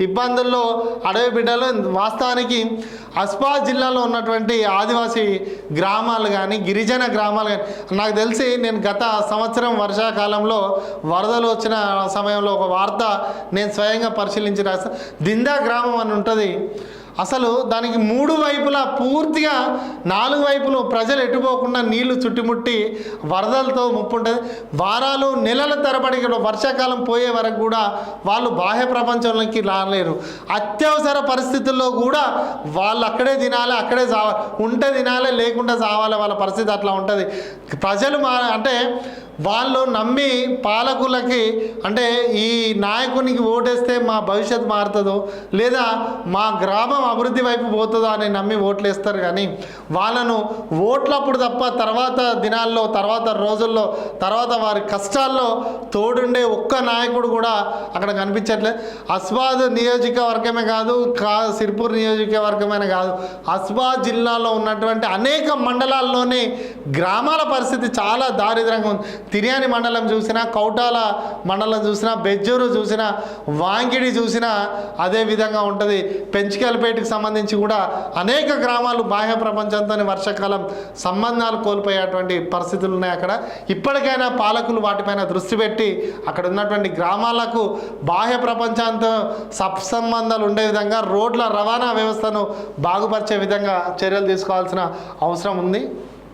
ఇబ్బందుల్లో అడవి బిడ్డలు వాస్తవానికి అస్పా జిల్లాలో ఉన్నటువంటి ఆదివాసీ గ్రామాలు కానీ గిరిజన గ్రామాలు కానీ నాకు తెలిసి నేను గత సంవత్సరం వర్షాకాలంలో వరదలు వచ్చిన సమయంలో ఒక వార్త నేను స్వయంగా పరిశీలించి రాస్తాను దిందా గ్రామం అని ఉంటుంది. అసలు దానికి మూడు వైపులా పూర్తిగా నాలుగు వైపులు ప్రజలు ఎటుపోకుండా నీళ్ళు చుట్టుముట్టి వరదలతో ముప్పు ఉంటుంది వారాలు నెలల తరబడి వర్షాకాలం పోయే వరకు కూడా వాళ్ళు బాహ్య ప్రపంచంలోకి రాలేరు. అత్యవసర పరిస్థితుల్లో కూడా వాళ్ళు అక్కడే తినాలి అక్కడే చావాలి ఉంటే తినాలి లేకుండా చావాలి వాళ్ళ పరిస్థితి అట్లా ఉంటుంది. ప్రజలు మా అంటే వాళ్ళు నమ్మి పాలకులకి అంటే ఈ నాయకునికి ఓటేస్తే మా భవిష్యత్ మారుతుందో లేదా మా గ్రామం అభివృద్ధి వైపు పోతుందో అని నమ్మి ఓట్లు వేస్తారు కానీ వాళ్ళను ఓట్లప్పుడు తప్ప తర్వాత దినాల్లో తర్వాత రోజుల్లో తర్వాత వారి కష్టాల్లో తోడుండే ఒక్క నాయకుడు కూడా అక్కడ కనిపించట్లేదు అస్బాద్ నియోజకవర్గమే కాదు కా సిర్పూర్ నియోజకవర్గమే కాదు అస్బాద్ జిల్లాలో ఉన్నటువంటి అనేక మండలాల్లోనే గ్రామాల పరిస్థితి చాలా దారిద్రంగా ఉంది. తిర్యాని మండలం చూసినా కౌటాల మండలం చూసినా బెజ్జూరు చూసినా వాంగిడి చూసినా అదే విధంగా ఉంటుంది. పెంచికలపేటకు సంబంధించి కూడా అనేక గ్రామాలు బాహ్య ప్రపంచంతో వర్షాకాలం సంబంధాలు కోల్పోయేటువంటి పరిస్థితులు ఉన్నాయి అక్కడ. ఇప్పటికైనా పాలకులు వాటిపైన దృష్టి పెట్టి అక్కడ ఉన్నటువంటి గ్రామాలకు బాహ్య ప్రపంచంతో సత్సంబంధాలు ఉండే విధంగా రోడ్ల రవాణా వ్యవస్థను బాగుపరిచే విధంగా చర్యలు తీసుకోవాల్సిన అవసరం ఉంది.